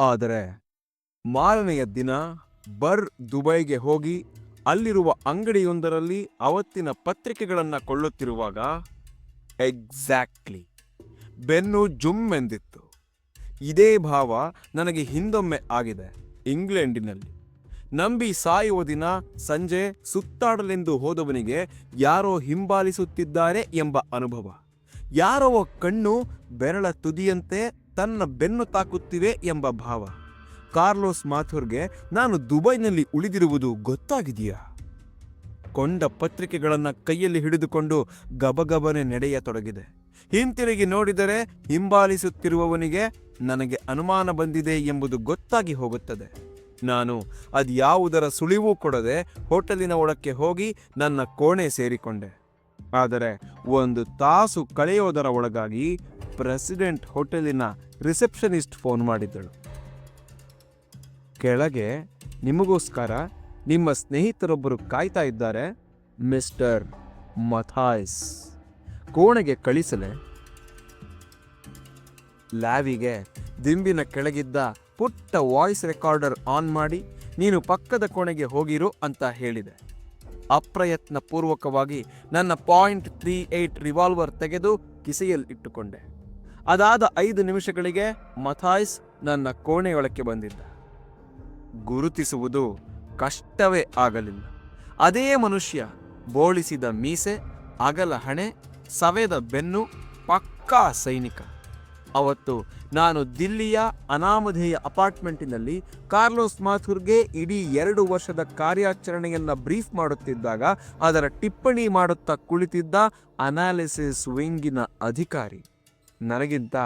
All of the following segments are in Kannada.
ಆದರೆ ಮಾರನೆಯ ದಿನ ಬರ್ ದುಬೈಗೆ ಹೋಗಿ ಅಲ್ಲಿರುವ ಅಂಗಡಿಯೊಂದರಲ್ಲಿ ಅವತ್ತಿನ ಪತ್ರಿಕೆಗಳನ್ನು ಕೊಳ್ಳುತ್ತಿರುವಾಗ ಎಕ್ಸಾಕ್ಟ್ಲಿ ಬೆನ್ನು ಜುಮ್ ಎಂದಿತ್ತು. ಇದೇ ಭಾವ ನನಗೆ ಹಿಂದೊಮ್ಮೆ ಆಗಿದೆ ಇಂಗ್ಲೆಂಡಿನಲ್ಲಿ. ನಂಬಿ ಸಾಯುವ ದಿನ ಸಂಜೆ ಸುತ್ತಾಡಲೆಂದು ಹೋದವನಿಗೆ ಯಾರೋ ಹಿಂಬಾಲಿಸುತ್ತಿದ್ದಾರೆ ಎಂಬ ಅನುಭವ. ಯಾರೋ ಕಣ್ಣು ಬೆರಳ ತುದಿಯಂತೆ ತನ್ನ ಬೆನ್ನು ತಾಕುತ್ತಿವೆ ಎಂಬ ಭಾವ. ಕಾರ್ಲೋಸ್ ಮಾಥುರ್ಗೆ ನಾನು ದುಬೈನಲ್ಲಿ ಉಳಿದಿರುವುದು ಗೊತ್ತಾಗಿದೆಯಾ? ಕೊಂಡ ಪತ್ರಿಕೆಗಳನ್ನು ಕೈಯಲ್ಲಿ ಹಿಡಿದುಕೊಂಡು ಗಬಗಬನೆ ನಡೆಯತೊಡಗಿದೆ. ಹಿಂತಿರುಗಿ ನೋಡಿದರೆ ಹಿಂಬಾಲಿಸುತ್ತಿರುವವನಿಗೆ ನನಗೆ ಅನುಮಾನ ಬಂದಿದೆ ಎಂಬುದು ಗೊತ್ತಾಗಿ ಹೋಗುತ್ತದೆ. ನಾನು ಅದ್ಯಾವುದರ ಸುಳಿವೂ ಕೊಡದೆ ಹೋಟೆಲಿನ ಒಳಕ್ಕೆ ಹೋಗಿ ನನ್ನ ಕೋಣೆ ಸೇರಿಕೊಂಡೆ. ಆದರೆ ಒಂದು ತಾಸು ಕಳೆಯೋದರ ಒಳಗಾಗಿ ಪ್ರೆಸಿಡೆಂಟ್ ಹೋಟೆಲಿನ ರಿಸೆಪ್ಷನಿಸ್ಟ್ ಫೋನ್ ಮಾಡಿದ್ದಳು. ಕೆಳಗೆ, ನಿಮಗೋಸ್ಕರ ನಿಮ್ಮ ಸ್ನೇಹಿತರೊಬ್ಬರು ಕಾಯ್ತಾ ಇದ್ದಾರೆ, ಮಿಸ್ಟರ್ ಮಥಾಯ್ಸ್. ಕೋಣೆಗೆ ಕಳಿಸಲೆ, ಲ್ಯಾವಿಗೆ ದಿಂಬಿನ ಕೆಳಗಿದ್ದ ಪುಟ್ಟ ವಾಯ್ಸ್ ರೆಕಾರ್ಡರ್ ಆನ್ ಮಾಡಿ, ನೀನು ಪಕ್ಕದ ಕೋಣೆಗೆ ಹೋಗಿರು ಅಂತ ಹೇಳಿದೆ. ಅಪ್ರಯತ್ನ ಪೂರ್ವಕವಾಗಿ ನನ್ನ ಪಾಯಿಂಟ್ ತ್ರೀ ಏಟ್ ರಿವಾಲ್ವರ್ ತೆಗೆದು ಕಿಸೆಯಲ್ಲಿ ಇಟ್ಟುಕೊಂಡೆ. ಅದಾದ ಐದು ನಿಮಿಷಗಳಿಗೆ ಮಥಾಯ್ಸ್ ನನ್ನ ಕೋಣೆಯೊಳಕ್ಕೆ ಬಂದಿದ್ದ. ಗುರುತಿಸುವುದು ಕಷ್ಟವೇ ಆಗಲಿಲ್ಲ. ಅದೇ ಮನುಷ್ಯ ಬೋಳಿಸಿದ ಮೀಸೆ ಅಗಲ ಹಣೆ ಸವೆದ ಬೆನ್ನು, ಪಕ್ಕಾ ಸೈನಿಕ. ಅವತ್ತು ನಾನು ದಿಲ್ಲಿಯ ಅನಾಮಧೇಯ ಅಪಾರ್ಟ್ಮೆಂಟಿನಲ್ಲಿ ಕಾರ್ಲೋಸ್ ಮಾಥುರ್ಗೆ ಇಡೀ ಎರಡು ವರ್ಷದ ಕಾರ್ಯಾಚರಣೆಯನ್ನು ಬ್ರೀಫ್ ಮಾಡುತ್ತಿದ್ದಾಗ ಅದರ ಟಿಪ್ಪಣಿ ಮಾಡುತ್ತಾ ಕುಳಿತಿದ್ದ ಅನಾಲಿಸಿಸ್ ವಿಂಗಿನ ಅಧಿಕಾರಿ. ನನಗಿಂತ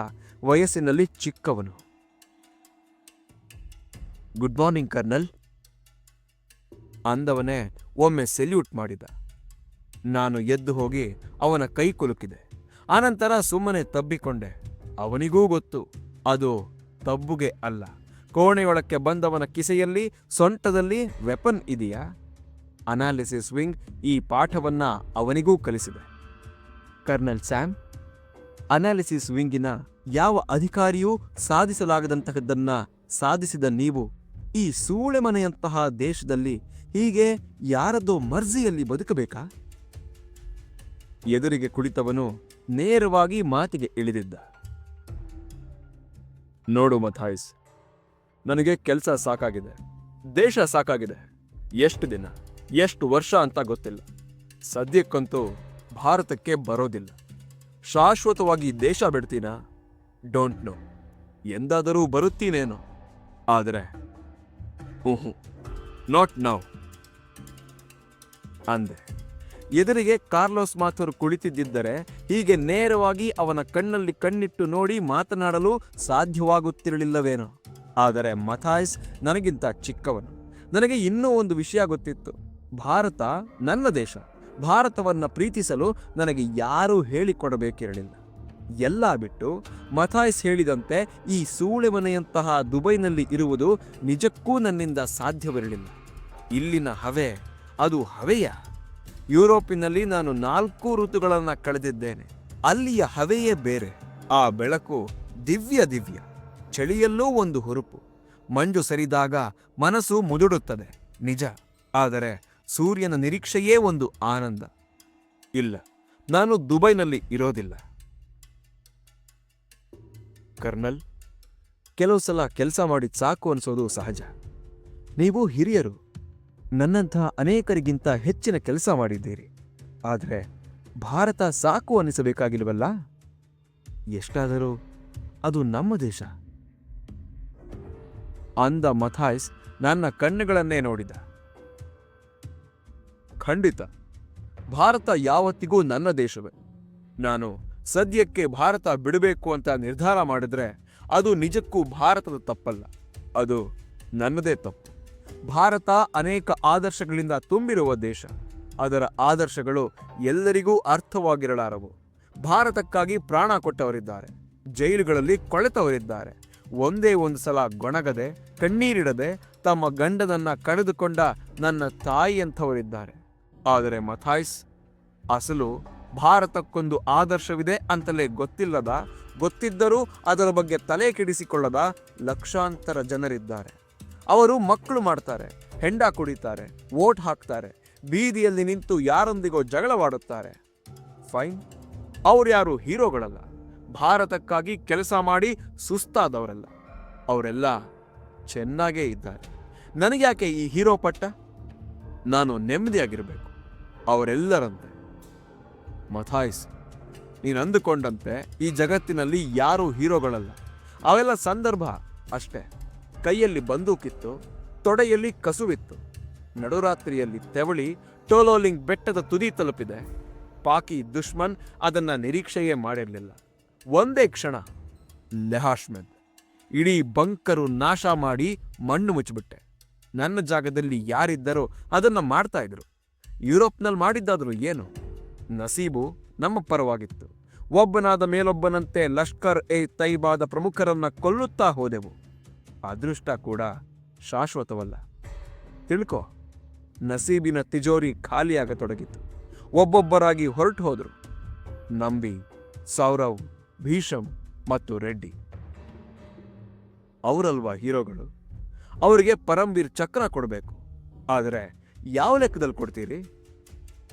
ವಯಸ್ಸಿನಲ್ಲಿ ಚಿಕ್ಕವನು. Good morning colonel. ಅಂದವನೇ ಒಮ್ಮೆ ಸೆಲ್ಯೂಟ್ ಮಾಡಿದ. ನಾನು ಎದ್ದು ಹೋಗಿ ಅವನ ಕೈ ಕುಲುಕಿದೆ. ಆನಂತರ ಸುಮ್ಮನೆ ತಬ್ಬಿಕೊಂಡೆ. ಅವನಿಗೂ ಗೊತ್ತು. ಅದು ತಬ್ಬುಗೆ ಅಲ್ಲ. ಕೋಣೆಯೊಳಕ್ಕೆ ಬಂದವನ ಕಿಸೆಯಲ್ಲಿ, ಸೊಂಟದಲ್ಲಿ ವೆಪನ್ ಇದೆಯಾ? ಅನಾಲಿಸಿಸ್ ವಿಂಗ್ ಈ ಪಾಠವನ್ನ ಅವನಿಗೂ ಕಲಿಸಿದೆ. ಕರ್ನಲ್ ಸ್ಯಾಮ್, ಅನಾಲಿಸಿಸ್ ವಿಂಗಿನ ಯಾವ ಅಧಿಕಾರಿಯೂ ಸಾಧಿಸಲಾಗದಂತಹದ್ದನ್ನು ಸಾಧಿಸಿದ ನೀವು ಈ ಸೂಳೆ ಮನೆಯಂತಹ ದೇಶದಲ್ಲಿ ಹೀಗೆ ಯಾರದ್ದೋ ಮರ್ಜಿಯಲ್ಲಿ ಬದುಕಬೇಕಾ? ಎದುರಿಗೆ ಕುಳಿತವನು ನೇರವಾಗಿ ಮಾತಿಗೆ ಇಳಿದಿದ್ದ. ನೋಡು ಮಥಾಯಿಸ್. ನನಗೆ ಕೆಲಸ ಸಾಕಾಗಿದೆ. ದೇಶ ಸಾಕಾಗಿದೆ. ಎಷ್ಟು ದಿನ, ಎಷ್ಟು ವರ್ಷ ಅಂತ ಗೊತ್ತಿಲ್ಲ. ಸದ್ಯಕ್ಕಂತೂ ಭಾರತಕ್ಕೆ ಬರೋದಿಲ್ಲ. ಶಾಶ್ವತವಾಗಿ ದೇಶ ಬಿಡ್ತೀನಾ? ಡೋಂಟ್ ನೋ ಎಂದಾದರೂ ಬರುತ್ತೀನೇನೋ. ಆದರೆ ಹ್ಞೂ ನಾಟ್ ನೌ ಅಂದೆ. ಎದುರಿಗೆ ಕಾರ್ಲೋಸ್ ಮಾಥುರ್ ಕುಳಿತಿದ್ದರೆ ಹೀಗೆ ನೇರವಾಗಿ ಅವನ ಕಣ್ಣಲ್ಲಿ ಕಣ್ಣಿಟ್ಟು ನೋಡಿ ಮಾತನಾಡಲು ಸಾಧ್ಯವಾಗುತ್ತಿರಲಿಲ್ಲವೇನೋ. ಆದರೆ ಮಥಾಯ್ಸ್ ನನಗಿಂತ ಚಿಕ್ಕವನು. ನನಗೆ ಇನ್ನೂ ಒಂದು ವಿಷಯ ಗೊತ್ತಿತ್ತು. ಭಾರತ ನನ್ನ ದೇಶ. ಭಾರತವನ್ನು ಪ್ರೀತಿಸಲು ನನಗೆ ಯಾರೂ ಹೇಳಿಕೊಡಬೇಕಿರಲಿಲ್ಲ. ಎಲ್ಲ ಬಿಟ್ಟು ಮಥಾಯ್ಸ್ ಹೇಳಿದಂತೆ ಈ ಸೂಳೆ ಮನೆಯಂತಹ ದುಬೈನಲ್ಲಿ ಇರುವುದು ನಿಜಕ್ಕೂ ನನ್ನಿಂದ ಸಾಧ್ಯವಿರಲಿಲ್ಲ. ಇಲ್ಲಿನ ಹವೆ, ಅದು ಹವೆಯ? ಯುರೋಪಿನಲ್ಲಿ ನಾನು ನಾಲ್ಕು ಋತುಗಳನ್ನು ಕಳೆದಿದ್ದೇನೆ. ಅಲ್ಲಿಯ ಹವೆಯೇ ಬೇರೆ, ಆ ಬೆಳಕು ದಿವ್ಯ ದಿವ್ಯ, ಚಳಿಯಲ್ಲೂ ಒಂದು ಹುರುಪು. ಮಂಜು ಸರಿದಾಗ ಮನಸ್ಸು ಮುದುಡುತ್ತದೆ, ನಿಜ. ಆದರೆ ಸೂರ್ಯನ ನಿರೀಕ್ಷೆಯೇ ಒಂದು ಆನಂದ. ಇಲ್ಲ, ನಾನು ದುಬೈನಲ್ಲಿ ಇರೋದಿಲ್ಲ. ಕರ್ನಲ್, ಕೆಲವು ಸಲ ಕೆಲಸ ಮಾಡಿದ ಸಾಕು ಅನಿಸೋದು ಸಹಜ. ನೀವು ಹಿರಿಯರು ನನ್ನಂತಹ ಅನೇಕರಿಗಿಂತ ಹೆಚ್ಚಿನ ಕೆಲಸ ಮಾಡಿದ್ದೀರಿ. ಆದರೆ ಭಾರತ ಸಾಕು ಅನ್ನಿಸಬೇಕಾಗಿಲ್ವಲ್ಲ? ಎಷ್ಟಾದರೂ ಅದು ನಮ್ಮ ದೇಶ. ಅಂದ ಮಥಾಯ್ಸ್ ನನ್ನ ಕಣ್ಣುಗಳನ್ನೇ ನೋಡಿದ. ಖಂಡಿತ, ಭಾರತ ಯಾವತ್ತಿಗೂ ನನ್ನ ದೇಶವೇ. ನಾನು ಸದ್ಯಕ್ಕೆ ಭಾರತ ಬಿಡಬೇಕು ಅಂತ ನಿರ್ಧಾರ ಮಾಡಿದ್ರೆ ಅದು ನಿಜಕ್ಕೂ ಭಾರತದ ತಪ್ಪಲ್ಲ. ಅದು ನನ್ನದೇ ತಪ್ಪು. ಭಾರತ ಅನೇಕ ಆದರ್ಶಗಳಿಂದ ತುಂಬಿರುವ ದೇಶ. ಅದರ ಆದರ್ಶಗಳು ಎಲ್ಲರಿಗೂ ಅರ್ಥವಾಗಿರಲಾರವು. ಭಾರತಕ್ಕಾಗಿ ಪ್ರಾಣ ಕೊಟ್ಟವರಿದ್ದಾರೆ. ಜೈಲುಗಳಲ್ಲಿ ಕೊಳೆತವರಿದ್ದಾರೆ. ಒಂದೇ ಒಂದು ಸಲ ಗೊಣಗದೆ, ಕಣ್ಣೀರಿಡದೆ ತಮ್ಮ ಗಂಡನನ್ನ ಕಳೆದುಕೊಂಡ ನನ್ನ ತಾಯಿಯಂಥವರಿದ್ದಾರೆ ಆದರೆ ಮಥಾಯ್ಸ್, ಅಸಲು ಭಾರತಕ್ಕೊಂದು ಆದರ್ಶವಿದೆ ಅಂತಲೇ ಗೊತ್ತಿಲ್ಲದ, ಗೊತ್ತಿದ್ದರೂ ಅದರ ಬಗ್ಗೆ ತಲೆ ಕೆಡಿಸಿಕೊಳ್ಳದ ಲಕ್ಷಾಂತರ ಜನರಿದ್ದಾರೆ. ಅವರು ಮಕ್ಕಳು ಮಾಡ್ತಾರೆ, ಹೆಂಡ ಕುಡಿತಾರೆ ವೋಟ್ ಹಾಕ್ತಾರೆ, ಬೀದಿಯಲ್ಲಿ ನಿಂತು ಯಾರೊಂದಿಗೋ ಜಗಳವಾಡುತ್ತಾರೆ. ಫೈನ್. ಅವ್ರು ಯಾರು ಹೀರೋಗಳಲ್ಲ. ಭಾರತಕ್ಕಾಗಿ ಕೆಲಸ ಮಾಡಿ ಸುಸ್ತಾದವರಲ್ಲ. ಅವರೆಲ್ಲ ಚೆನ್ನಾಗೇ ಇದ್ದಾರೆ. ನನಗ್ಯಾಕೆ ಈ ಹೀರೋ ಪಟ್ಟ? ನಾನು ನೆಮ್ಮದಿಯಾಗಿರಬೇಕು. ಅವರೆಲ್ಲರಂತೆ. ಮಥಾಯಿಸ್ ನೀನು ಅಂದುಕೊಂಡಂತೆ ಈ ಜಗತ್ತಿನಲ್ಲಿ ಯಾರೂ ಹೀರೋಗಳಲ್ಲ. ಅವೆಲ್ಲ ಸಂದರ್ಭ ಅಷ್ಟೇ. ಕೈಯಲ್ಲಿ ಬಂದೂಕಿತ್ತು, ತೊಡೆಯಲ್ಲಿ ಕಸುವಿತ್ತು. ನಡುರಾತ್ರಿಯಲ್ಲಿ ತೆವಳಿ ಟೋಲೋಲಿಂಗ್ ಬೆಟ್ಟದ ತುದಿ ತಲುಪಿದೆ. ಪಾಕಿ ದುಶ್ಮನ್ ಅದನ್ನ ನಿರೀಕ್ಷೆಯೇ ಮಾಡಿರಲಿಲ್ಲ. ಒಂದೇ ಕ್ಷಣ, ಲೆಹಾಶ್ಮೆದ್ ಇಡೀ ಬಂಕರು ನಾಶ ಮಾಡಿ ಮಣ್ಣು ಮುಚ್ಚಿಬಿಟ್ಟೆ. ನನ್ನ ಜಾಗದಲ್ಲಿ ಯಾರಿದ್ದರೋ ಅದನ್ನ ಮಾಡ್ತಾ ಇದ್ರು. ಯುರೋಪ್ನಲ್ಲಿ ಮಾಡಿದ್ದಾದರೂ ಏನು? ನಸೀಬು ನಮ್ಮ ಪರವಾಗಿತ್ತು. ಒಬ್ಬನಾದ ಮೇಲೊಬ್ಬನಂತೆ ಲಷ್ಕರ್ ಎ ತೈಬಾದ ಪ್ರಮುಖರನ್ನ ಕೊಲ್ಲುತ್ತಾ ಹೋದೆವು. ಅದೃಷ್ಟ ಕೂಡ ಶಾಶ್ವತವಲ್ಲ. ತಿಳ್ಕೊ, ನಸೀಬಿನ ತಿಜೋರಿ ಖಾಲಿಯಾಗತೊಡಗಿತು ಒಬ್ಬೊಬ್ಬರಾಗಿ ಹೊರಟು ಹೋದರು. ನಂಬಿ, ಸೌರವ್, ಭೀಷಮ್ ಮತ್ತು ರೆಡ್ಡಿ. ಅವರಲ್ವಾ ಹೀರೋಗಳು? ಅವರಿಗೆ ಪರಂಬೀರ್ ಚಕ್ರ ಕೊಡಬೇಕು. ಆದರೆ ಯಾವ ಲೆಕ್ಕದಲ್ಲಿ ಕೊಡ್ತೀರಿ?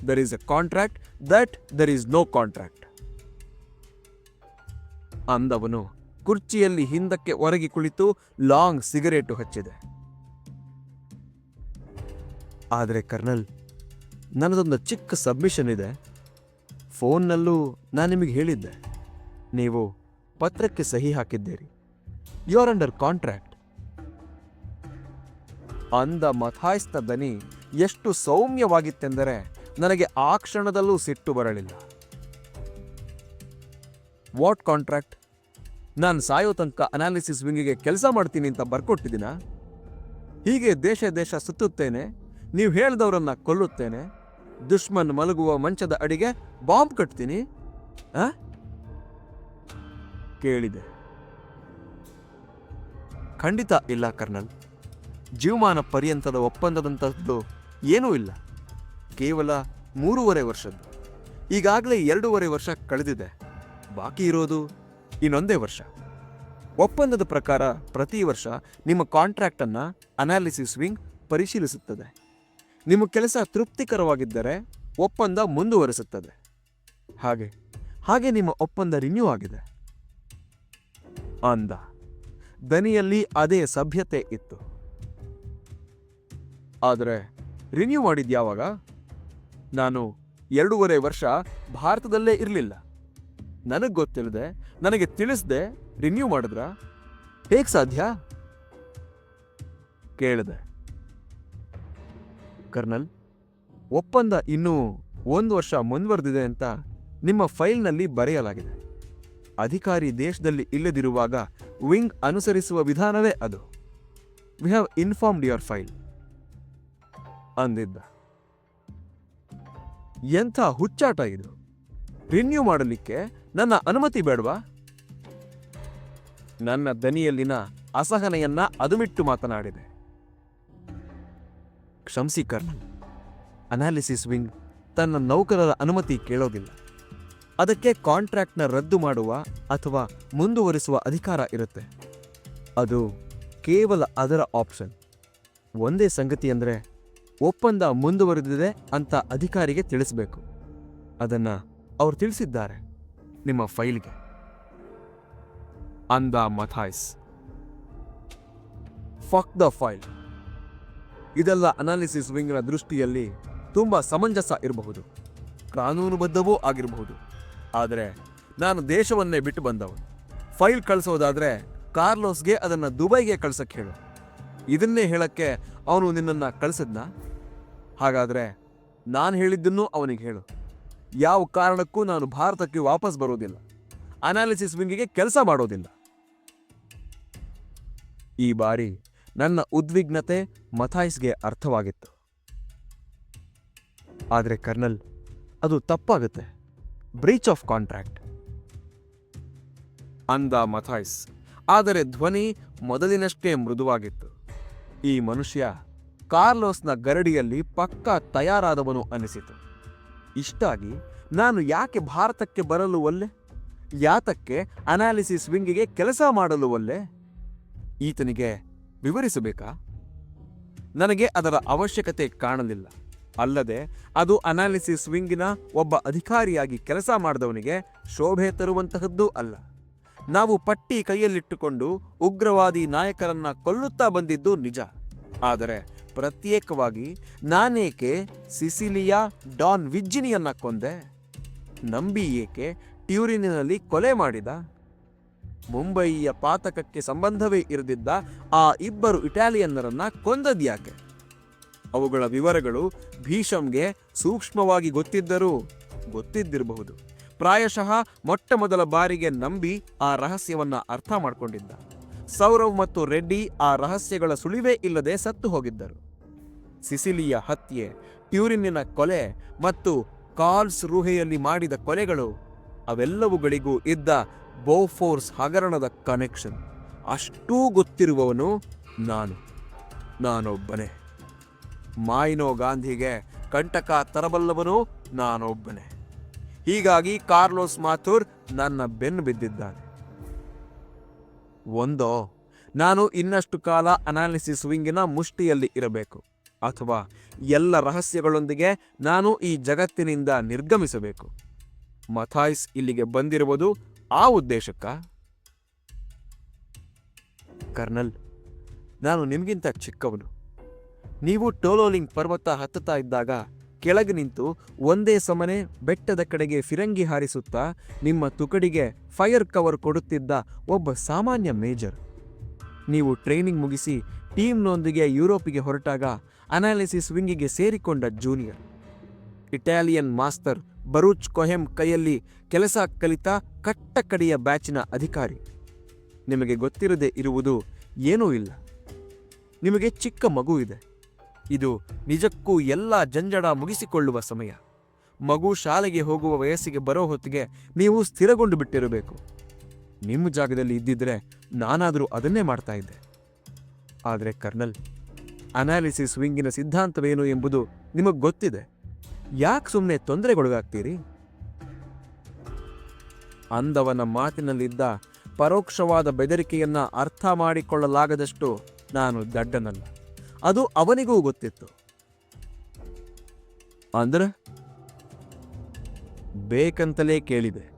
There is a contract that there is no contract ಅಂದವನು ಕುರ್ಚಿಯಲ್ಲಿ ಹಿಂದಕ್ಕೆ ಒರಗಿ ಕುಳಿತು ಲಾಂಗ್ ಸಿಗರೇಟು ಹಚ್ಚಿದೆ. ಆದರೆ ಕರ್ನಲ್, ನನ್ನದೊಂದು ಚಿಕ್ಕ ಸಬ್ಮಿಷನ್ ಇದೆ. ಫೋನ್ನಲ್ಲೂ ನಾನು ನಿಮಗೆ ಹೇಳಿದ್ದೆ. ನೀವು ಪತ್ರಕ್ಕೆ ಸಹಿ ಹಾಕಿದ್ದೀರಿ. ಯು ಆರ್ ಅಂಡರ್ ಕಾಂಟ್ರಾಕ್ಟ್ ಅಂದ ಮಥಾಯಿಸ್ತ ದನಿ ಎಷ್ಟು ಸೌಮ್ಯವಾಗಿತ್ತೆಂದರೆ ನನಗೆ ಆ ಕ್ಷಣದಲ್ಲೂ ಸಿಟ್ಟು ಬರಲಿಲ್ಲ. ವಾಟ್ ಕಾಂಟ್ರಾಕ್ಟ್ ನಾನು ಸಾಯೋ ತನಕ ಅನಾಲಿಸಿಸ್ ವಿಂಗಿಗೆ ಕೆಲಸ ಮಾಡ್ತೀನಿ ಅಂತ ಬರ್ಕೊಟ್ಟಿದ್ದೀನ? ಹೀಗೆ ದೇಶ ದೇಶ ಸುತ್ತುತ್ತೇನೆ, ನೀವು ಹೇಳಿದವರನ್ನ ಕೊಲ್ಲುತ್ತೇನೆ, ದುಶ್ಮನ್ ಮಲಗುವ ಮಂಚದ ಅಡಿಗೆ ಬಾಂಬ್ ಕಟ್ತೀನಿ? ಕೇಳಿದೆ. ಖಂಡಿತ ಇಲ್ಲ ಕರ್ನಲ್. ಜೀವಮಾನ ಪರ್ಯಂತದ ಒಪ್ಪಂದದಂಥದ್ದು ಏನೂ ಇಲ್ಲ. ಕೇವಲ ಮೂರುವರೆ ವರ್ಷದ್ದು. ಈಗಾಗಲೇ ಎರಡೂವರೆ ವರ್ಷ ಕಳೆದಿದೆ. ಬಾಕಿ ಇರೋದು ಇನ್ನೊಂದೇ ವರ್ಷ. ಒಪ್ಪಂದದ ಪ್ರಕಾರ ಪ್ರತಿ ವರ್ಷ ನಿಮ್ಮ ಕಾಂಟ್ರಾಕ್ಟನ್ನು ಅನಾಲಿಸಿಸ್ ವಿಂಗ್ ಪರಿಶೀಲಿಸುತ್ತದೆ. ನಿಮ್ಮ ಕೆಲಸ ತೃಪ್ತಿಕರವಾಗಿದ್ದರೆ ಒಪ್ಪಂದ ಮುಂದುವರಿಸುತ್ತದೆ. ಹಾಗೆ ಹಾಗೆ ನಿಮ್ಮ ಒಪ್ಪಂದ ರಿನ್ಯೂ ಆಗಿದೆ. ಅಂದ. ದನಿಯಲ್ಲಿ ಅದೇ ಸಭ್ಯತೆ ಇತ್ತು. ಆದರೆ ರಿನ್ಯೂ ಮಾಡಿದ ಯಾವಾಗ? ನಾನು ಎರಡೂವರೆ ವರ್ಷ ಭಾರತದಲ್ಲೇ ಇರಲಿಲ್ಲ. ನನಗೆ ಗೊತ್ತಿಲ್ಲದೆ ನನಗೆ ತಿಳಿಸ್ದೆ ರಿನ್ಯೂ ಮಾಡಿದ್ರ? ಹೇಗೆ ಸಾಧ್ಯ? ಕೇಳಿದೆ. ಕರ್ನಲ್, ಒಪ್ಪಂದ ಇನ್ನೂ ಒಂದು ವರ್ಷ ಮುಂದುವರೆದಿದೆ ಅಂತ ನಿಮ್ಮ ಫೈಲ್ನಲ್ಲಿ ಬರೆಯಲಾಗಿದೆ. ಅಧಿಕಾರಿ ದೇಶದಲ್ಲಿ ಇಲ್ಲದಿರುವಾಗ ವಿಂಗ್ ಅನುಸರಿಸುವ ವಿಧಾನವೇ ಅದು. We have informed your file ಅಂದಿದ್ದ. ಎಂಥ ಹುಚ್ಚಾಟ ಇದು? ರಿನ್ಯೂ ಮಾಡಲಿಕ್ಕೆ ನನ್ನ ಅನುಮತಿ ಬೇಡವಾ? ನನ್ನ ದನಿಯಲ್ಲಿನ ಅಸಹನೆಯನ್ನ ಅದುಮಿಟ್ಟು ಮಾತನಾಡಿದೆ. ಕ್ಷಮಿಸಿ ಕರ್ನಲ್ ಅನಾಲಿಸಿಸ್ ವಿಂಗ್ ತನ್ನ ನೌಕರರ ಅನುಮತಿ ಕೇಳೋದಿಲ್ಲ. ಅದಕ್ಕೆ ಕಾಂಟ್ರಾಕ್ಟ್ನ ರದ್ದು ಮಾಡುವ ಅಥವಾ ಮುಂದುವರಿಸುವ ಅಧಿಕಾರ ಇರುತ್ತೆ. ಅದು ಕೇವಲ ಅದರ ಆಪ್ಷನ್. ಒಂದೇ ಸಂಗತಿ ಅಂದರೆ ಒಪ್ಪಂದ ಮುಂದುವರೆದಿದೆ ಅಂತ ಅಧಿಕಾರಿಗೆ ತಿಳಿಸಬೇಕು. ಅದನ್ನು ಅವರು ತಿಳಿಸಿದ್ದಾರೆ ನಿಮ್ಮ ಫೈಲ್ಗೆ. ಅಂದ ಮಥಾಯ್ಸ್. ಫಕ್ ದ ಫೈಲ್ ಇದೆಲ್ಲ ಅನಾಲಿಸಿಸ್ ವಿಂಗ್ನ ದೃಷ್ಟಿಯಲ್ಲಿ ತುಂಬ ಸಮಂಜಸ ಇರಬಹುದು. ಕಾನೂನುಬದ್ಧವೂ ಆಗಿರಬಹುದು. ಆದರೆ ನಾನು ದೇಶವನ್ನೇ ಬಿಟ್ಟು ಬಂದವನು. ಫೈಲ್ ಕಳಿಸೋದಾದರೆ ಕಾರ್ಲೋಸ್ಗೆ ಅದನ್ನು ದುಬೈಗೆ ಕಳ್ಸಕ್ಕೆ ಹೇಳು. ಇದನ್ನೇ ಹೇಳಕ್ಕೆ ಅವನು ನಿನ್ನನ್ನು ಕಳಿಸಿದ್ನ? ಹಾಗಾದರೆ ನಾನು ಹೇಳಿದ್ದನ್ನು ಅವನಿಗೆ ಹೇಳು. ಯಾವ ಕಾರಣಕ್ಕೂ ನಾನು ಭಾರತಕ್ಕೆ ವಾಪಸ್ ಬರೋದಿಲ್ಲ. ಅನಾಲಿಸಿಸ್ ವಿಂಗಿಗೆ ಕೆಲಸ ಮಾಡೋದಿಲ್ಲ. ಈ ಬಾರಿ ನನ್ನ ಉದ್ವಿಗ್ನತೆ ಮಥಾಯಿಸ್ಗೆ ಅರ್ಥವಾಗಿತ್ತು. ಆದರೆ ಕರ್ನಲ್, ಅದು ತಪ್ಪಾಗುತ್ತೆ. Breach of contract. ಅಂದ ಮಥಾಯ್ಸ್. ಆದರೆ ಧ್ವನಿ ಮೊದಲಿನಷ್ಟೇ ಮೃದುವಾಗಿತ್ತು. ಈ ಮನುಷ್ಯ ಕಾರ್ಲೋಸ್ನ ಗರಡಿಯಲ್ಲಿ ಪಕ್ಕಾ ತಯಾರಾದವನು ಅನಿಸಿತು ಇಷ್ಟಾಗಿ ನಾನು ಯಾಕೆ ಭಾರತಕ್ಕೆ ಬರಲು ಒಲ್ಲೆ? ಯಾತಕ್ಕೆ ಅನಾಲಿಸಿಸ್ ವಿಂಗಿಗೆ ಕೆಲಸ ಮಾಡಲು ಒಲ್ಲೆ? ಈತನಿಗೆ ವಿವರಿಸಬೇಕಾ? ನನಗೆ ಅದರ ಅವಶ್ಯಕತೆ ಕಾಣಲಿಲ್ಲ. ಅಲ್ಲದೆ, ಅದು ಅನಾಲಿಸಿಸ್ ವಿಂಗಿನ ಒಬ್ಬ ಅಧಿಕಾರಿಯಾಗಿ ಕೆಲಸ ಮಾಡಿದವನಿಗೆ ಶೋಭೆ ತರುವಂತಹದ್ದೂ ಅಲ್ಲ. ನಾವು ಪಟ್ಟಿ ಕೈಯಲ್ಲಿಟ್ಟುಕೊಂಡು ಉಗ್ರವಾದಿ ನಾಯಕರನ್ನ ಕೊಲ್ಲುತ್ತಾ ಬಂದಿದ್ದು ನಿಜ. ಆದರೆ, ಪ್ರತ್ಯೇಕವಾಗಿ ನಾನೇಕೆ ಸಿಸಿಲಿಯಾ ಡಾನ್ ವಿಜ್ಜಿನಿಯನ್ನ ಕೊಂದೆ? ನಂಬಿ ಏಕೆ ಟ್ಯೂರಿನಿನಲ್ಲಿ ಕೊಲೆ ಮಾಡಿದ? ಮುಂಬಯಿಯ ಪಾತಕಕ್ಕೆ ಸಂಬಂಧವೇ ಇರದಿದ್ದ ಆ ಇಬ್ಬರು ಇಟಾಲಿಯನ್ನರನ್ನ ಕೊಂದದ್ಯಾಕೆ? ಅವುಗಳ ವಿವರಗಳು ಭೀಷಂಗೆ ಸೂಕ್ಷ್ಮವಾಗಿ ಗೊತ್ತಿದ್ದರೂ ಗೊತ್ತಿದ್ದಿರಬಹುದು. ಪ್ರಾಯಶಃ ಮೊಟ್ಟ ಮೊದಲ ಬಾರಿಗೆ ನಂಬಿ ಆ ರಹಸ್ಯವನ್ನ ಅರ್ಥ ಮಾಡಿಕೊಂಡಿದ್ದ. ಸೌರವ್ ಮತ್ತು ರೆಡ್ಡಿ ಆ ರಹಸ್ಯಗಳ ಸುಳಿವೇ ಇಲ್ಲದೆ ಸತ್ತು ಹೋಗಿದ್ದರು. ಸಿಸಿಲಿಯ ಹತ್ಯೆ ಟ್ಯೂರಿನ್ನಿನ ಕೊಲೆ ಮತ್ತು ಕಾರ್ಲ್ಸ್ ರೂಹೆಯಲ್ಲಿ ಮಾಡಿದ ಕೊಲೆಗಳು ಅವೆಲ್ಲವುಗಳಿಗೂ ಇದ್ದ ಬೋಫೋರ್ಸ್ ಹಗರಣದ ಕನೆಕ್ಷನ್ ಅಷ್ಟೂ ಗೊತ್ತಿರುವವನು ನಾನು, ನಾನೊಬ್ಬನೇ. ಮಾಯಿನೋ ಗಾಂಧಿಗೆ ಕಂಟಕ ತರಬಲ್ಲವನು ನಾನೊಬ್ಬನೇ. ಹೀಗಾಗಿ ಕಾರ್ಲೋಸ್ ಮಾಥುರ್ ನನ್ನ ಬೆನ್ನು ಬಿದ್ದಿದ್ದಾನೆ. ಒಂದೋ, ನಾನು ಇನ್ನಷ್ಟು ಕಾಲ ಅನಾಲಿಸಿಸ್ ವಿಂಗಿನ ಮುಷ್ಟಿಯಲ್ಲಿ ಇರಬೇಕು, ಅಥವಾ ಎಲ್ಲ ರಹಸ್ಯಗಳೊಂದಿಗೆ ನಾನು ಈ ಜಗತ್ತಿನಿಂದ ನಿರ್ಗಮಿಸಬೇಕು. ಮಥಾಯ್ಸ್ ಇಲ್ಲಿಗೆ ಬಂದಿರುವುದು ಆ ಉದ್ದೇಶಕ್ಕ? ಕರ್ನಲ್, ನಾನು ನಿಮಗಿಂತ ಚಿಕ್ಕವನು. ನೀವು ಟೋಲೋಲಿಂಗ್ ಪರ್ವತ ಹತ್ತುತ್ತಾ ಇದ್ದಾಗ ಕೆಳಗೆ ನಿಂತು ಒಂದೇ ಸಮನೆ ಬೆಟ್ಟದ ಕಡೆಗೆ ಫಿರಂಗಿ ಹಾರಿಸುತ್ತಾ ನಿಮ್ಮ ತುಕಡಿಗೆ ಫೈರ್ ಕವರ್ ಕೊಡುತ್ತಿದ್ದ ಒಬ್ಬ ಸಾಮಾನ್ಯ ಮೇಜರ್. ನೀವು ಟ್ರೈನಿಂಗ್ ಮುಗಿಸಿ ಟೀಮ್ನೊಂದಿಗೆ ಯುರೋಪಿಗೆ ಹೊರಟಾಗ ಅನಾಲಿಸಿಸ್ ವಿಂಗಿಗೆ ಸೇರಿಕೊಂಡ junior. Italian master Baruch Cohen ಕೈಯಲ್ಲಿ ಕೆಲಸ ಕಲಿತ ಕಟ್ಟಕಡೆಯ ಬ್ಯಾಚಿನ ಅಧಿಕಾರಿ. ನಿಮಗೆ ಗೊತ್ತಿರದೆ ಇರುವುದು ಏನೂ ಇಲ್ಲ. ನಿಮಗೆ ಚಿಕ್ಕ ಮಗು ಇದೆ. ಇದು ನಿಜಕ್ಕೂ ಎಲ್ಲ ಜಂಜಡ ಮುಗಿಸಿಕೊಳ್ಳುವ ಸಮಯ. ಮಗು ಶಾಲೆಗೆ ಹೋಗುವ ವಯಸ್ಸಿಗೆ ಬರೋ ಹೊತ್ತಿಗೆ ನೀವು ಸ್ಥಿರಗೊಂಡು ಬಿಟ್ಟಿರಬೇಕು. ನಿಮ್ಮ ಜಾಗದಲ್ಲಿ ಇದ್ದಿದ್ರೆ ನಾನಾದರೂ ಅದನ್ನೇ ಮಾಡ್ತಾ ಇದ್ದೆ. ಆದರೆ ಕರ್ನಲ್, ಅನಾಲಿಸಿಸ್ ವಿಂಗಿನ ಸಿದ್ಧಾಂತವೇನು ಎಂಬುದು ನಿಮಗೆ ಗೊತ್ತಿದೆ. ಯಾಕೆ ಸುಮ್ಮನೆ ತೊಂದರೆಗೊಳಗಾಗ್ತೀರಿ? ಅಂದವನ ಮಾತಿನಲ್ಲಿದ್ದ ಪರೋಕ್ಷವಾದ ಬೆದರಿಕೆಯನ್ನ ಅರ್ಥ ಮಾಡಿಕೊಳ್ಳಲಾಗದಷ್ಟು ನಾನು ದಡ್ಡನಲ್ಲ. ಅದು ಅವನಿಗೂ ಗೊತ್ತಿತ್ತು. ಅಂದ್ರೆ? ಬೇಕಂತಲೇ ಕೇಳಿದೆ.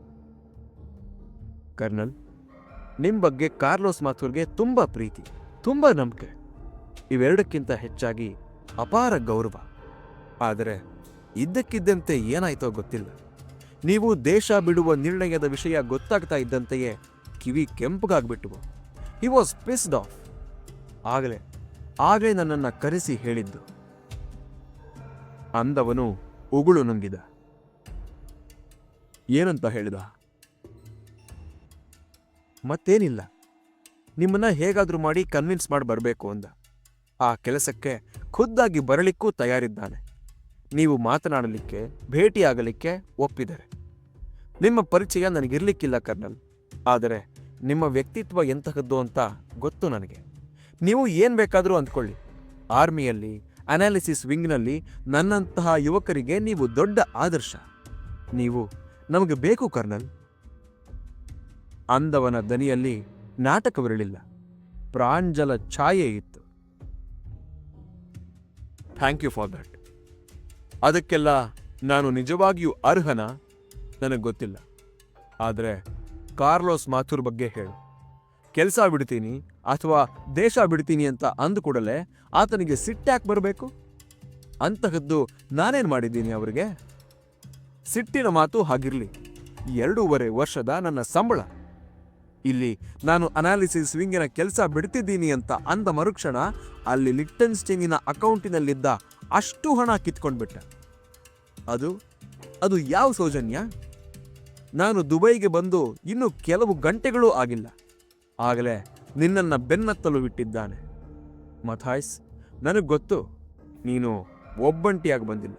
ಕರ್ನಲ್ ನಿಮ್ಮ ಬಗ್ಗೆ ಕಾರ್ಲೋಸ್ ಮಾಥೂರ್ಗೆ ತುಂಬಾ ಪ್ರೀತಿ, ತುಂಬಾ ನಂಬಿಕೆ. ಇವೆರಡಕ್ಕಿಂತ ಹೆಚ್ಚಾಗಿ ಅಪಾರ ಗೌರವ. ಆದರೆ ಇದ್ದಕ್ಕಿದ್ದಂತೆ ಏನಾಯ್ತೋ ಗೊತ್ತಿಲ್ಲ. ನೀವು ದೇಶ ಬಿಡುವ ನಿರ್ಣಯದ ವಿಷಯ ಗೊತ್ತಾಗ್ತಾ ಇದ್ದಂತೆಯೇ ಕಿವಿ ಕೆಂಪಗಾಗ್ಬಿಟ್ಟವು ಹಿ ವಾಸ್ ಪಿಸ್ಡ್ ಆಫ್ ಆಗಲೇ ಆಗಲೇ ನನ್ನನ್ನು ಕರೆಸಿ ಹೇಳಿದ್ದು. ಅಂದವನು ಉಗುಳು ನುಂಗಿದ. ಏನಂತ ಹೇಳಿದ? ಮತ್ತೇನಿಲ್ಲ. ನಿಮ್ಮನ್ನ ಹೇಗಾದರೂ ಮಾಡಿ ಕನ್ವಿನ್ಸ್ ಮಾಡಿ ಬರಬೇಕು ಅಂದ. ಆ ಕೆಲಸಕ್ಕೆ ಖುದ್ದಾಗಿ ಬರಲಿಕ್ಕೂ ತಯಾರಿದ್ದಾನೆ. ನೀವು ಮಾತನಾಡಲಿಕ್ಕೆ, ಭೇಟಿಯಾಗಲಿಕ್ಕೆ ಒಪ್ಪಿದರೆ. ನಿಮ್ಮ ಪರಿಚಯ ನನಗಿರಲಿಕ್ಕಿಲ್ಲ, ಕರ್ನಲ್. ಆದರೆ ನಿಮ್ಮ ವ್ಯಕ್ತಿತ್ವ ಎಂತಹದ್ದು ಅಂತ ಗೊತ್ತು ನನಗೆ. ನೀವು ಏನು ಬೇಕಾದರೂ ಅಂದ್ಕೊಳ್ಳಿ. ಆರ್ಮಿಯಲ್ಲಿ, ಅನಾಲಿಸಿಸ್ ವಿಂಗ್ನಲ್ಲಿ ನನ್ನಂತಹ ಯುವಕರಿಗೆ ನೀವು ದೊಡ್ಡ ಆದರ್ಶ. ನೀವು ನಮಗೆ ಬೇಕು, ಕರ್ನಲ್. ಅಂದವನ ದನಿಯಲ್ಲಿ ನಾಟಕವಿರಲಿಲ್ಲ. ಪ್ರಾಂಜಲ ಛಾಯೆ ಇತ್ತು. Thank you for that. ಅದಕ್ಕೆಲ್ಲ ನಾನು ನಿಜವಾಗಿಯೂ ಅರ್ಹನ? ನನಗೆ ಗೊತ್ತಿಲ್ಲ. ಆದರೆ ಕಾರ್ಲೋಸ್ ಮಾಥುರ್ ಬಗ್ಗೆ ಹೇಳು. ಕೆಲಸ ಬಿಡ್ತೀನಿ ಅಥವಾ ದೇಶ ಬಿಡ್ತೀನಿ ಅಂತ ಅಂದ ಕೂಡಲೇ ಆತನಿಗೆ ಸಿಟ್ಟ್ಯಾಕೆ ಬರಬೇಕು? ಅಂತಹದ್ದು ನಾನೇನು ಮಾಡಿದ್ದೀನಿ ಅವರಿಗೆ? ಸಿಟ್ಟಿನ ಮಾತು ಹಾಗಿರಲಿ. ಎರಡೂವರೆ ವರ್ಷದ ನನ್ನ ಸಂಬಳ. ಇಲ್ಲಿ ನಾನು ಅನಾಲಿಸಿಸ್ ವಿಂಗಿನ ಕೆಲಸ ಬಿಡ್ತಿದ್ದೀನಿ ಅಂತ ಅಂದ ಮರುಕ್ಷಣ ಅಲ್ಲಿ ಲಿಟ್ಟನ್ಸ್ಟಿಂಗಿನ ಅಕೌಂಟಿನಲ್ಲಿದ್ದ ಅಷ್ಟು ಹಣ ಕಿತ್ಕೊಂಡ್ಬಿಟ್ಟ. ಅದು ಅದು ಯಾವ ಸೌಜನ್ಯ? ನಾನು ದುಬೈಗೆ ಬಂದು ಇನ್ನು ಕೆಲವು ಗಂಟೆಗಳೂ ಆಗಿಲ್ಲ. ಆಗಲೇ ನಿನ್ನನ್ನು ಬೆನ್ನತ್ತಲು ಬಿಟ್ಟಿದ್ದಾನೆ ಮಥಾಯ್ಸ್, ನನಗೆ ಗೊತ್ತು, ನೀನು ಒಬ್ಬಂಟಿಯಾಗಿ ಬಂದಿಲ್ಲ.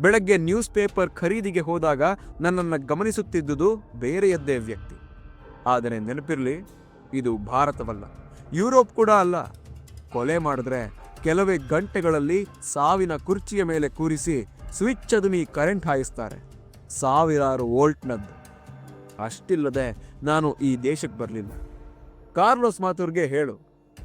ಬೆಳಗ್ಗೆ ನ್ಯೂಸ್ ಪೇಪರ್ ಖರೀದಿಗೆ ಹೋದಾಗ ನನ್ನನ್ನು ಗಮನಿಸುತ್ತಿದ್ದುದು ಬೇರೆಯದ್ದೇ ವ್ಯಕ್ತಿ. ಆದರೆ ನೆನಪಿರಲಿ, ಇದು ಭಾರತವಲ್ಲ. ಯುರೋಪ್ ಕೂಡ ಅಲ್ಲ. ಕೊಲೆ ಮಾಡಿದ್ರೆ ಕೆಲವೇ ಗಂಟೆಗಳಲ್ಲಿ ಸಾವಿನ ಕುರ್ಚಿಯ ಮೇಲೆ ಕೂರಿಸಿ ಸ್ವಿಚ್ ಅದುಮಿ ಕರೆಂಟ್ ಹಾಯಿಸ್ತಾರೆ. ಸಾವಿರಾರು ವೋಲ್ಟ್ನದ್ದು. ಅಷ್ಟಿಲ್ಲದೆ ನಾನು ಈ ದೇಶಕ್ಕೆ ಬರಲಿಲ್ಲ. ಕಾರ್ಲೋಸ್ ಮಾತುರ್ಗೆ ಹೇಳು,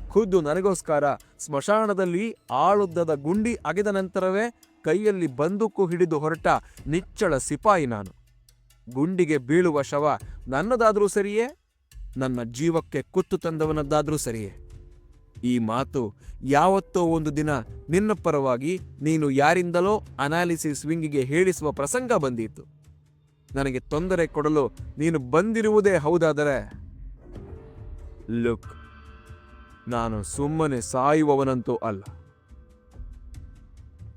ಖುದ್ದು ನನಗೋಸ್ಕರ ಸ್ಮಶಾನದಲ್ಲಿ ಆಳುದ್ದದ ಗುಂಡಿ ಅಗೆದ ನಂತರವೇ ಕೈಯಲ್ಲಿ ಬಂದೂಕು ಹಿಡಿದು ಹೊರಟ ನಿಚ್ಚಳ ಸಿಪಾಯಿ ನಾನು. ಗುಂಡಿಗೆ ಬೀಳುವ ಶವ ನನ್ನದಾದರೂ ಸರಿಯೇ? ನನ್ನ ಜೀವಕ್ಕೆ ಕುತ್ತು ತಂದವನದ್ದಾದರೂ ಸರಿಯೇ? ಈ ಮಾತು ಯಾವತ್ತೋ ಒಂದು ದಿನ ನಿನ್ನ ಪರವಾಗಿ ನೀನು ಯಾರಿಂದಲೋ ಅನಾಲಿಸಿಸ್ ವಿಂಗಿಗೆ ಹೇಳಿಸುವ ಪ್ರಸಂಗ ಬಂದಿತ್ತು ನನಗೆ ತೊಂದರೆ ಕೊಡಲು ನೀನು ಬಂದಿರುವುದೇ ಹೌದಾದರೆ? ಲುಕ್, ನಾನು ಸುಮ್ಮನೆ ಸಾಯುವವನಂತೂ ಅಲ್ಲ.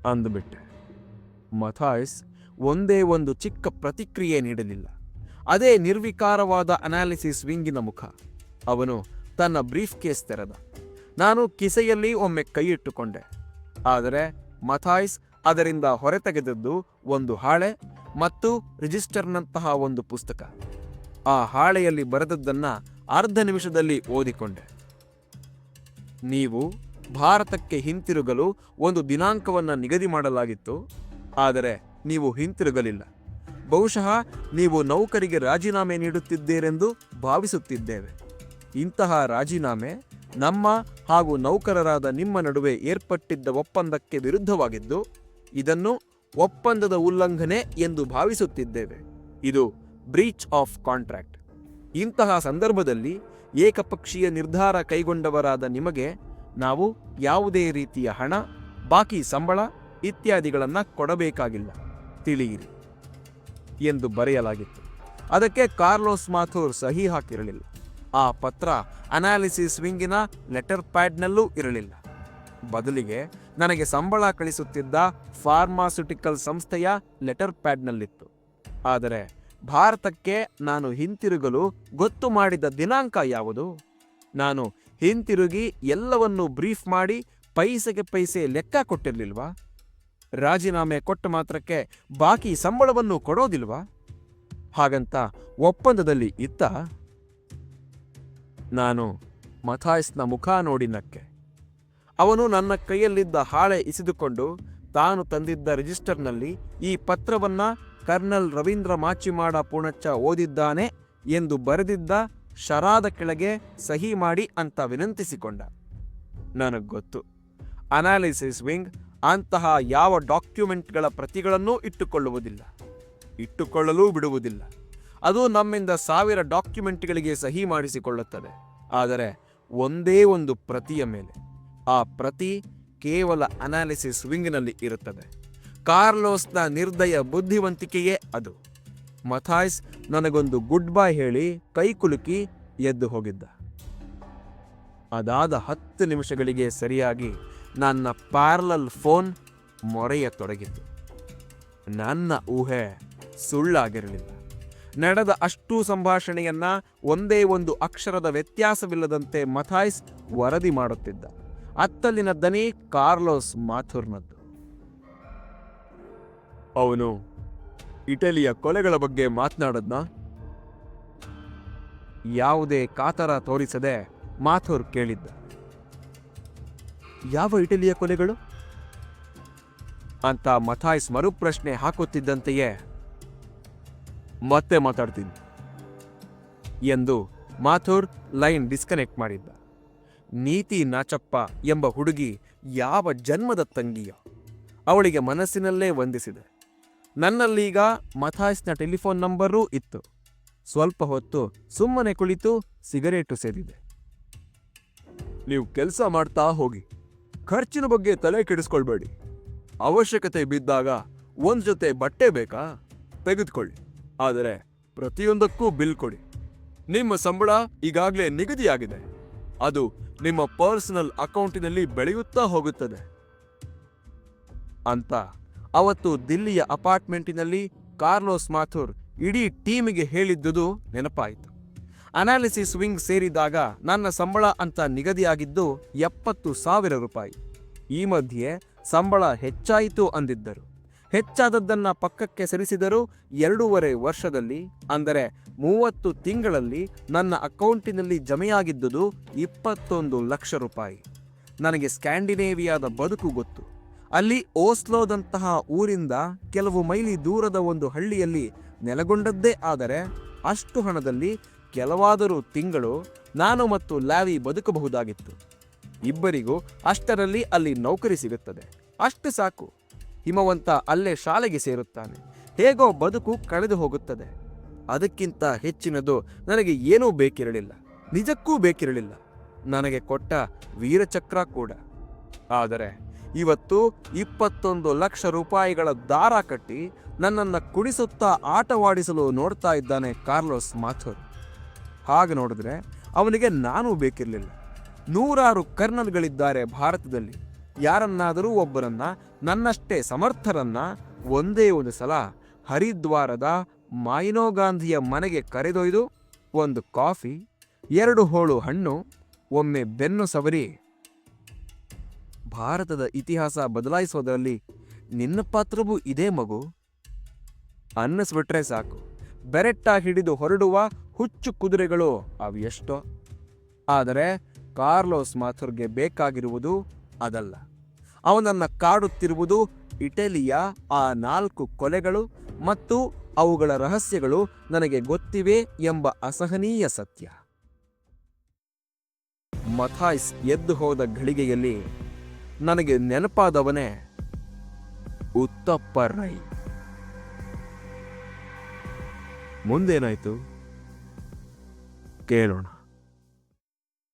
ಅಂದುಬಿಟ್ಟೆ. ಮಥಾಯ್ಸ್ ಒಂದೇ ಒಂದು ಚಿಕ್ಕ ಪ್ರತಿಕ್ರಿಯೆ ನೀಡಲಿಲ್ಲ. ಅದೇ ನಿರ್ವಿಕಾರವಾದ ಅನಾಲಿಸಿಸ್ ವಿಂಗಿನ ಮುಖ. ಅವನು ತನ್ನ ಬ್ರೀಫ್ ಕೇಸ್ ತೆರೆದ. ನಾನು ಕಿಸೆಯಲ್ಲಿ ಒಮ್ಮೆ ಕೈ ಇಟ್ಟುಕೊಂಡೆ. ಆದರೆ ಮಥಾಯ್ಸ್ ಅದರಿಂದ ಹೊರತೆಗೆದದ್ದು ಒಂದು ಹಾಳೆ ಮತ್ತು ರಿಜಿಸ್ಟರ್ನಂತಹ ಒಂದು ಪುಸ್ತಕ. ಆ ಹಾಳೆಯಲ್ಲಿ ಬರೆದದ್ದನ್ನು ಅರ್ಧ ನಿಮಿಷದಲ್ಲಿ ಓದಿಕೊಂಡೆ. ನೀವು ಭಾರತಕ್ಕೆ ಹಿಂತಿರುಗಲು ಒಂದು ದಿನಾಂಕವನ್ನು ನಿಗದಿ ಮಾಡಲಾಗಿತ್ತು, ಆದರೆ ನೀವು ಹಿಂತಿರುಗಲಿಲ್ಲ. ಬಹುಶಃ ನೀವು ನೌಕರಿಗೆ ರಾಜೀನಾಮೆ ನೀಡುತ್ತಿದ್ದೀರೆಂದು ಭಾವಿಸುತ್ತಿದ್ದೇವೆ. ಇಂತಹ ರಾಜೀನಾಮೆ ನಮ್ಮ ಹಾಗೂ ನೌಕರರಾದ ನಿಮ್ಮ ನಡುವೆ ಏರ್ಪಟ್ಟಿದ್ದ ಒಪ್ಪಂದಕ್ಕೆ ವಿರುದ್ಧವಾಗಿದ್ದು, ಇದನ್ನು ಒಪ್ಪಂದದ ಉಲ್ಲಂಘನೆ ಎಂದು ಭಾವಿಸುತ್ತಿದ್ದೇವೆ. ಇದು ಬ್ರೀಚ್ ಆಫ್ ಕಾಂಟ್ರಾಕ್ಟ್. ಇಂತಹ ಸಂದರ್ಭದಲ್ಲಿ ಏಕಪಕ್ಷೀಯ ನಿರ್ಧಾರ ಕೈಗೊಂಡವರಾದ ನಿಮಗೆ ನಾವು ಯಾವುದೇ ರೀತಿಯ ಹಣ, ಬಾಕಿ ಸಂಬಳ ಇತ್ಯಾದಿಗಳನ್ನು ಕೊಡಬೇಕಾಗಿಲ್ಲ. ತಿಳಿಯಿರಿ ಎಂದು ಬರೆಯಲಾಗಿತ್ತು. ಅದಕ್ಕೆ ಕಾರ್ಲೋಸ್ ಮಾಥೂರ್ ಸಹಿ ಹಾಕಿರಲಿಲ್ಲ. ಆ ಪತ್ರ ಅನಾಲಿಸಿಸ್ ವಿಂಗಿನ ಲೆಟರ್ ಪ್ಯಾಡ್ನಲ್ಲೂ ಇರಲಿಲ್ಲ. ಬದಲಿಗೆ ನನಗೆ ಸಂಬಳ ಕಳಿಸುತ್ತಿದ್ದ ಫಾರ್ಮಾಸ್ಯುಟಿಕಲ್ ಸಂಸ್ಥೆಯ ಲೆಟರ್ ಪ್ಯಾಡ್ನಲ್ಲಿತ್ತು. ಆದರೆ ಭಾರತಕ್ಕೆ ನಾನು ಹಿಂತಿರುಗಲು ಗೊತ್ತು ಮಾಡಿದ ದಿನಾಂಕ ಯಾವುದು? ನಾನು ಹಿಂತಿರುಗಿ ಎಲ್ಲವನ್ನೂ ಬ್ರೀಫ್ ಮಾಡಿ ಪೈಸೆಗೆ ಪೈಸೆ ಲೆಕ್ಕ ಕೊಟ್ಟಿರಲಿಲ್ವಾ? ರಾಜೀನಾಮೆ ಕೊಟ್ಟ ಮಾತ್ರಕ್ಕೆ ಬಾಕಿ ಸಂಬಳವನ್ನು ಕೊಡೋದಿಲ್ವಾ? ಹಾಗಂತ ಒಪ್ಪಂದದಲ್ಲಿ ಇತ್ತ ನಾನು ಮಥಾಯಿಸ್ನ ಮುಖ ನೋಡಿ ನಕ್ಕೆ ಅವನು ನನ್ನ ಕೈಯಲ್ಲಿದ್ದ ಹಾಳೆ ಇಸಿದುಕೊಂಡು ತಾನು ತಂದಿದ್ದ ರಿಜಿಸ್ಟರ್ನಲ್ಲಿ ಈ ಪತ್ರವನ್ನು ಕರ್ನಲ್ ರವೀಂದ್ರ ಮಾಚಿಮಾಡ ಪೂಣಚ್ಚ ಓದಿದ್ದಾನೆ ಎಂದು ಬರೆದಿದ್ದ ಶರಾದ ಕೆಳಗೆ ಸಹಿ ಮಾಡಿ ಅಂತ ವಿನಂತಿಸಿಕೊಂಡ. ನನಗೆ ಗೊತ್ತು. ಅನಾಲಿಸಿಸ್ ವಿಂಗ್ ಅಂತಹ ಯಾವ ಡಾಕ್ಯುಮೆಂಟ್ಗಳ ಪ್ರತಿಗಳನ್ನೂ ಇಟ್ಟುಕೊಳ್ಳುವುದಿಲ್ಲ. ಇಟ್ಟುಕೊಳ್ಳಲೂ ಬಿಡುವುದಿಲ್ಲ. ಅದು ನಮ್ಮಿಂದ ಸಾವಿರ ಡಾಕ್ಯುಮೆಂಟ್ಗಳಿಗೆ ಸಹಿ ಮಾಡಿಸಿಕೊಳ್ಳುತ್ತದೆ. ಆದರೆ ಒಂದೇ ಒಂದು ಪ್ರತಿಯ ಮೇಲೆ, ಆ ಪ್ರತಿ ಕೇವಲ ಅನಾಲಿಸಿಸ್ ವಿಂಗ್ನಲ್ಲಿ ಇರುತ್ತದೆ. ಕಾರ್ಲೋಸ್ನ ನಿರ್ದಯ ಬುದ್ಧಿವಂತಿಕೆಯೇ ಅದು. ಮಥಾಯ್ಸ್ ನನಗೊಂದು ಗುಡ್ ಬೈ ಹೇಳಿ ಕೈ ಕುಲುಕಿ ಎದ್ದು ಹೋಗಿದ್ದ. ಅದಾದ ಹತ್ತು ನಿಮಿಷಗಳಿಗೆ ಸರಿಯಾಗಿ ನನ್ನ ಪ್ಯಾರಲಲ್ ಫೋನ್ ಮೊರೆಯ ತೊಡಗಿತ್ತು. ನನ್ನ ಊಹೆ ಸುಳ್ಳಾಗಿರಲಿಲ್ಲ. ನಡೆದ ಅಷ್ಟೂ ಸಂಭಾಷಣೆಯನ್ನ ಒಂದೇ ಒಂದು ಅಕ್ಷರದ ವ್ಯತ್ಯಾಸವಿಲ್ಲದಂತೆ ಮಥಾಯ್ಸ್ ವರದಿ ಮಾಡುತ್ತಿದ್ದ. ಅತ್ತಲಿನ ದನಿ ಕಾರ್ಲೋಸ್ ಮಾಥುರ್ನದ್ದು. ಅವನು ಇಟಲಿಯ ಕೊಲೆಗಳ ಬಗ್ಗೆ ಮಾತನಾಡದ್ನ? ಯಾವುದೇ ಕಾತರ ತೋರಿಸದೆ ಮಾಥುರ್ ಕೇಳಿದ್ದ. ಯಾವ ಇಟಲಿಯ ಕೊಲೆಗಳು? ಅಂತ ಮಥಾಯ್ಸ್ ಮರುಪ್ರಶ್ನೆ ಹಾಕುತ್ತಿದ್ದಂತೆಯೇ ಮತ್ತೆ ಮಾತಾಡ್ತೀನಿ. ಎಂದು ಮಾಥುರ್ ಲೈನ್ ಡಿಸ್ಕನೆಕ್ಟ್ ಮಾಡಿದ್ದ. ನೀತಿ ನಾಚಪ್ಪ ಎಂಬ ಹುಡುಗಿ ಯಾವ ಜನ್ಮದ ತಂಗಿಯ ಅವಳಿಗೆ ಮನಸ್ಸಿನಲ್ಲೇ ವಂದಿಸಿದೆ. ನನ್ನಲ್ಲೀಗ ಮಥಾಯ್ಸ್ನ ಟೆಲಿಫೋನ್ ನಂಬರೂ ಇತ್ತು. ಸ್ವಲ್ಪ ಹೊತ್ತು ಸುಮ್ಮನೆ ಕುಳಿತು ಸಿಗರೇಟು ಸೇದಿದೆ. ನೀವು ಕೆಲಸ ಮಾಡ್ತಾ ಹೋಗಿ. ಖರ್ಚಿನ ಬಗ್ಗೆ ತಲೆ ಕೆಡಿಸ್ಕೊಳ್ಬೇಡಿ. ಅವಶ್ಯಕತೆ ಬಿದ್ದಾಗ ಒಂದು ಜೊತೆ ಬಟ್ಟೆ ಬೇಕಾ? ತೆಗೆದುಕೊಳ್ಳಿ. ಆದರೆ ಪ್ರತಿಯೊಂದಕ್ಕೂ ಬಿಲ್ ಕೊಡಿ. ನಿಮ್ಮ ಸಂಬಳ ಈಗಾಗಲೇ ನಿಗದಿಯಾಗಿದೆ. ಅದು ನಿಮ್ಮ ಪರ್ಸನಲ್ ಅಕೌಂಟಿನಲ್ಲಿ ಬೆಳೆಯುತ್ತಾ ಹೋಗುತ್ತದೆ. ಅಂತ ಅವತ್ತು ದಿಲ್ಲಿಯ ಅಪಾರ್ಟ್ಮೆಂಟಿನಲ್ಲಿ ಕಾರ್ಲೋಸ್ ಮಾಥುರ್ ಇಡೀ ಟೀಮಿಗೆ ಹೇಳಿದ್ದುದು ನೆನಪಾಯಿತು. ಅನಾಲಿಸಿಸ್ ವಿಂಗ್ ಸೇರಿದಾಗ ನನ್ನ ಸಂಬಳ ಅಂತ ನಿಗದಿಯಾಗಿದ್ದು ಎಪ್ಪತ್ತು ಸಾವಿರ ರೂಪಾಯಿ. ಈ ಮಧ್ಯೆ ಸಂಬಳ ಹೆಚ್ಚಾಯಿತು ಅಂದಿದ್ದರು. ಹೆಚ್ಚಾದದ್ದನ್ನ ಪಕ್ಕಕ್ಕೆ ಸರಿಸಿದರೂ ಎರಡೂವರೆ ವರ್ಷದಲ್ಲಿ, ಅಂದರೆ ಮೂವತ್ತು ತಿಂಗಳಲ್ಲಿ ನನ್ನ ಅಕೌಂಟಿನಲ್ಲಿ ಜಮೆಯಾಗಿದ್ದುದು ಇಪ್ಪತ್ತೊಂದು ಲಕ್ಷ ರೂಪಾಯಿ. ನನಗೆ ಸ್ಕ್ಯಾಂಡಿನೇವಿಯಾದ ಬದುಕು ಗೊತ್ತು. ಅಲ್ಲಿ ಓಸ್ಲೋದಂತಹ ಊರಿಂದ ಕೆಲವು ಮೈಲಿ ದೂರದ ಒಂದು ಹಳ್ಳಿಯಲ್ಲಿ ನೆಲೆಗೊಂಡದ್ದೇ ಆದರೆ ಅಷ್ಟು ಹಣದಲ್ಲಿ ಕೆಲವಾದರೂ ತಿಂಗಳು ನಾನು ಮತ್ತು ಲ್ಯಾವಿ ಬದುಕಬಹುದಾಗಿತ್ತು. ಇಬ್ಬರಿಗೂ ಅಷ್ಟರಲ್ಲಿ ಅಲ್ಲಿ ನೌಕರಿ ಸಿಗುತ್ತದೆ. ಅಷ್ಟು ಸಾಕು. ಹಿಮವಂತ ಅಲ್ಲೇ ಶಾಲೆಗೆ ಸೇರುತ್ತಾನೆ. ಹೇಗೋ ಬದುಕು ಕಳೆದು ಹೋಗುತ್ತದೆ. ಅದಕ್ಕಿಂತ ಹೆಚ್ಚಿನದು ನನಗೆ ಏನೂ ಬೇಕಿರಲಿಲ್ಲ. ನಿಜಕ್ಕೂ ಬೇಕಿರಲಿಲ್ಲ. ನನಗೆ ಕೊಟ್ಟ ವೀರಚಕ್ರ ಕೂಡ. ಆದರೆ ಇವತ್ತು ಇಪ್ಪತ್ತೊಂದು ಲಕ್ಷ ರೂಪಾಯಿಗಳ ದಾರ ಕಟ್ಟಿ ನನ್ನನ್ನು ಕುಡಿಸುತ್ತಾ ಆಟವಾಡಿಸಲು ನೋಡ್ತಾ ಇದ್ದಾನೆ ಕಾರ್ಲೋಸ್ ಮಾಥುರ್. ಹಾಗೆ ನೋಡಿದ್ರೆ ಅವನಿಗೆ ನಾನೂ ಬೇಕಿರಲಿಲ್ಲ. ನೂರಾರು ಕರ್ನಲ್ಗಳಿದ್ದಾರೆ ಭಾರತದಲ್ಲಿ. ಯಾರನ್ನಾದರೂ ಒಬ್ಬರನ್ನ ನನ್ನಷ್ಟೇ ಸಮರ್ಥರನ್ನ ಒಂದೇ ಒಂದು ಸಲ ಹರಿದ್ವಾರದ ಮಾಯಿನೋ ಗಾಂಧಿಯ ಮನೆಗೆ ಕರೆದೊಯ್ದು ಒಂದು ಕಾಫಿ, ಎರಡು ಹೋಳು ಹಣ್ಣು, ಒಮ್ಮೆ ಬೆನ್ನು ಸವರಿ. ಭಾರತದ ಇತಿಹಾಸ ಬದಲಾಯಿಸೋದರಲ್ಲಿ ನಿನ್ನ ಪಾತ್ರವೂ ಇದೇ ಮಗು. ಅನ್ನಿಸ್ಬಿಟ್ರೆ ಸಾಕು. ಬೆರೆಟ್ಟ ಹಿಡಿದು ಹೊರಡುವ ಹುಚ್ಚು ಕುದುರೆಗಳು ಅವೆಷ್ಟೋ ಆದರೆ ಕಾರ್ಲೋಸ್ ಮಾಥುರ್ಗೆ ಬೇಕಾಗಿರುವುದು ಅದಲ್ಲ. ಅವನನ್ನ ಕಾಡುತ್ತಿರುವುದು ಇಟಲಿಯ ಆ ನಾಲ್ಕು ಕೊಲೆಗಳು ಮತ್ತು ಅವುಗಳ ರಹಸ್ಯಗಳು ನನಗೆ ಗೊತ್ತಿವೆ ಎಂಬ ಅಸಹನೀಯ ಸತ್ಯ. ಮಥಾಯ್ಸ್ ಎದ್ದು ಹೋದ ಘಳಿಗೆಯಲ್ಲಿ, ನನಗೆ ನೆನಪಾದವನೇ, ಉತ್ತಪ್ಪ ರೈ. ಮುಂದೇನಾಯ್ತು? ಕೇಳೋಣ.